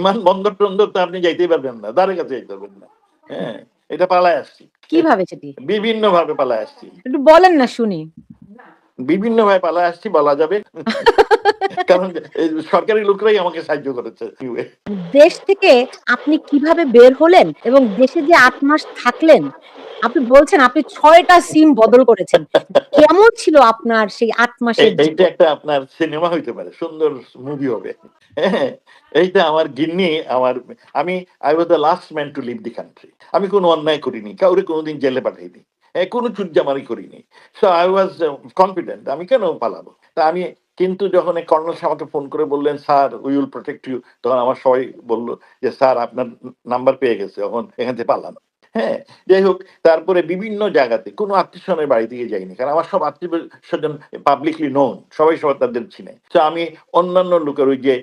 বিমান বন্দর টন্দর তো আপনি যাইতেই পারবেন না দ্বারের কাছে যাইতে পারবেন না। হ্যাঁ এটা পালায় আসছি। কীভাবে সেটি? বিভিন্ন ভাবে পালায় আসছি। একটু বলেন না শুনি। বিভিন্ন ভাবে পালায় আসছি বলা যাবে। কারণ সরকারি লোকরাই আমাকে সাহায্য করেছে। দেশ থেকে আপনি কীভাবে বের হলেন এবং দেশে যে আট মাস থাকলেন আপনি বলছেন আপনি ছয়টা সিম বদল করেছেন। কেমন ছিল আপনার সেই আট মাসের এইটা একটা আপনার সিনেমা হইতে পারে সুন্দর মুভি হবে। হ্যাঁ এইটা আমার গিন্নি আমার আমি I was the last man to leave the country আমি কোনো অন্যায় করিনি কাউরে কোনোদিন জেলে পাঠাইনি। হ্যাঁ, কোনো চুটজামারি করিনি। সো আই ওয়াজ কনফিডেন্ট আমি কেন পালাবো? তা আমি কিন্তু যখন এই কর্নেল আমাকে ফোন করে বললেন sir we will protect you তখন আমার সবাই বলল যে স্যার আপনার নাম্বার পেয়ে গেছে এখন এখান থেকে পালানো। হ্যাঁ যাই হোক তারপরে বিভিন্ন জায়গাতে কোনো আত্মীয় স্বজনের বাড়ি থেকে যাইনি কারণ আমার সব আত্মীয় স্বজন পাবলিকলি নোন সবাই সবাই তাদের চিনে। তো আমি অন্যান্য লোকের ওই যে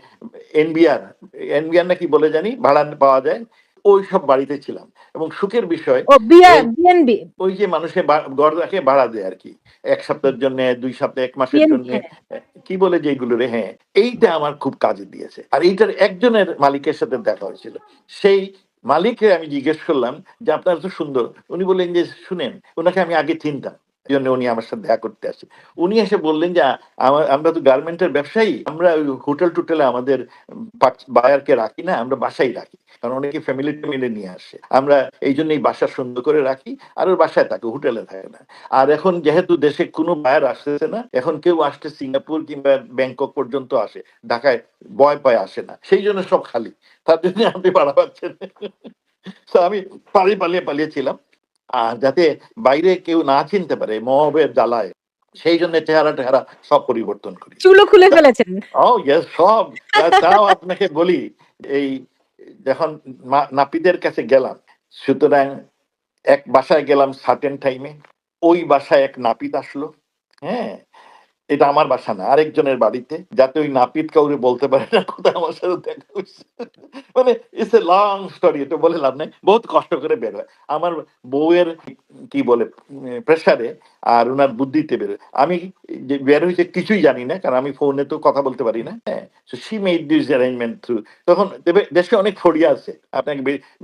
এনবিআর এনবিআর নাকি বলে জানি ভাড়া পাওয়া যায় ওই সব বাড়িতে ছিলাম। এবং সুখের বিষয় ওই যে মানুষের বা- রাখে ভাড়া দেয় আর কি এক সপ্তাহের জন্য দুই সপ্তাহ এক মাসের জন্য কি বলে যেগুলো রে হ্যাঁ এইটা আমার খুব কাজে দিয়েছে। আর এইটার একজনের মালিকের সাথে দেখা হয়েছিল সেই মালিককে আমি জিজ্ঞেস করলাম যে, আপনার তো সুন্দর। উনি বললেন যে, শুনেন, ওনাকে আমি আগে চিনতাম। জন্য উনি আমার সাথে দেখা করতে আসে। উনি এসে বললেন যে আমরা তো গার্মেন্টের ব্যবসায়ী, আমরা হোটেল টোটেলে আমাদের বায়ারকে রাখি না, আমরা বাসায় রাখি। কারণ অনেকে ফ্যামিলি নিয়ে আসে। আমরা এই বাসা সুন্দর করে রাখি, আর ওর বাসায় থাকে, হোটেলে থাকে না। আর এখন যেহেতু দেশে কোনো বায়ার আসতেছে না, এখন কেউ আসতে সিঙ্গাপুর কিংবা ব্যাংকক পর্যন্ত আসে, ঢাকায় ভয় পায় আসে না। সেই জন্য সব খালি। তার জন্য আপনি পাড়া পাচ্ছেন আমি পালিয়ে পালিয়ে পালিয়েছিলাম আর যাতে বাইরে কেউ না চিনতে পারে মহবের জ্বালায় সেই জন্য চেহারা টেহারা সব পরিবর্তন করি। চুলো খুলে ফেলেছেন। ও ইয়েস সব। তাও আপনাকে বলি এই যখন নাপিদের নাপিতের কাছে গেলাম সুতরাং এক বাসায় গেলাম সার্টেন টাইমে ওই বাসায় এক নাপিত আসলো হ্যাঁ? এটা আমার বাসা না, আরেকজনের বাড়িতে, যাতে ওই নাপিত কাউরে বলতে পারে না কোথায় আমার সাথে দেখা হয়েছে। মানে ইটস এ লং স্টোরি এটা বলে লাভ নাই। বহুত কষ্ট করে বের হয়। আমার বউয়ের কি বলে প্রেসারে আর ওনার বুদ্ধিতে বেরোয় আমি যে বের হয়েছে কিছুই জানি না, কারণ আমি ফোনে তো কথা বলতে পারি না হ্যাঁ? She made this arrangement through তখন দেশে অনেক ফড়িয়া আছে আপনাকে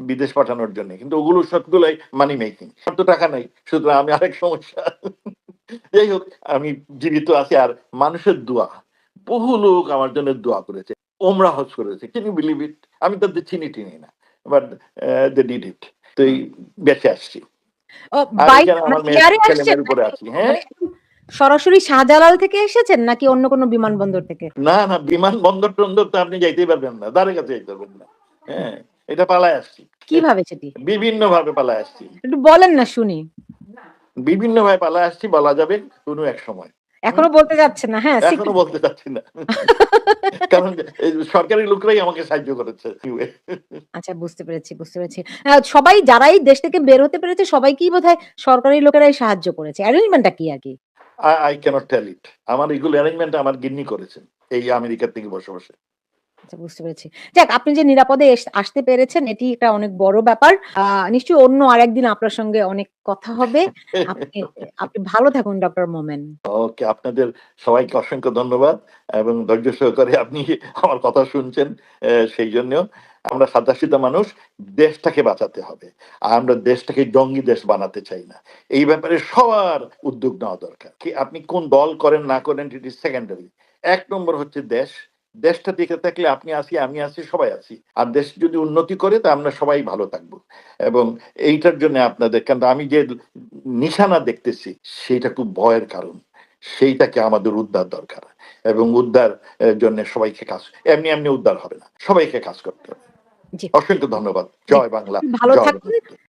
বিদেশ পাঠানোর জন্য, কিন্তু ওগুলো সবগুলোই মানি মেকিং সব তো টাকা নাই, সুতরাং আমি আরেক সমস্যা। যাই হোক আমি জীবিত আছি আর মানুষের দোয়া। বহু লোক আমার জন্য দোয়া করেছে। ওমরা হজ করেছে। কিন্তু বিলিভ ইট আমি তাদের চিনি টিনি না বাট দে ডিড ইট তো এই বেঁচে আসছি। মানে হ্যাঁ? সরাসরি শাহজালাল থেকে এসেছেন নাকি অন্য কোনো বিমানবন্দর থেকে? না না বিমান বন্দর টন্দর তো আপনি যাইতেই পারবেন না। দ্বারের কাছে যাইতে পারবেন না হ্যাঁ? এটা পালায় আসছি। কীভাবে সেটি? বিভিন্ন ভাবে পালায় আসছি। একটু বলেন না শুনি। বিভিন্ন ভাবে পালায় আসছি বলা যাবে কোনো এক সময়। এখনও বলতে যাচ্ছে না হ্যাঁ এখনও বলতে চাচ্ছি না। কারণ সরকারি লোকরাই আমাকে সাহায্য করেছে আচ্ছা বুঝতে পেরেছি বুঝতে পেরেছি। সবাই যারাই দেশ থেকে বের হতে পেরেছে সবাইকেই বোধহয় সরকারি লোকেরাই সাহায্য করেছে। অ্যারেঞ্জমেন্টটা কি আর কি? আই ক্যানট টেল ইট আমার এগুলো অ্যারেঞ্জমেন্ট আমার গিন্নি করেছেন এই আমেরিকার থেকে বসে বসে। আচ্ছা বুঝতে পেরেছি। যাক, আপনি যে নিরাপদে আসতে পেরেছেন, এটি একটা অনেক বড় ব্যাপার। নিশ্চয়ই অন্য আরেকদিন আপনার সঙ্গে অনেক কথা হবে। আপনি আপনি ভালো থাকুন, ডক্টর মোমেন। ওকে, আপনাদের সবাইকে অসংখ্য ধন্যবাদ এবং ধৈর্য সহকারে আপনি আমার কথা শুনছেন সেই জন্য আমরা সাদাসিধা মানুষ, দেশটাকে বাঁচাতে হবে। আর আমরা দেশটাকে জঙ্গি দেশ বানাতে চাই না। এই ব্যাপারে সবার উদ্যোগ নেওয়া দরকার। কি আপনি কোন দল করেন, না করেন সেকেন্ডারি এক নম্বর হচ্ছে দেশ। দেশটা টিকে থাকলে আপনি আছি আমি আছি সবাই আছি আর দেশ যদি উন্নতি করে তা আমরা সবাই ভালো থাকব। এবং এইটার জন্য আপনাদের কারণ আমি যে নিশানা দেখতেছি সেইটা খুব ভয়ের কারণ। সেইটাকে আমাদের উদ্ধার দরকার। এবং উদ্ধার জন্য সবাইকে কাজ এমনি এমনি উদ্ধার হবে না। সবাইকে কাজ করতে হবে। অসংখ্য ধন্যবাদ। জয় বাংলা। ভালো বাংলা।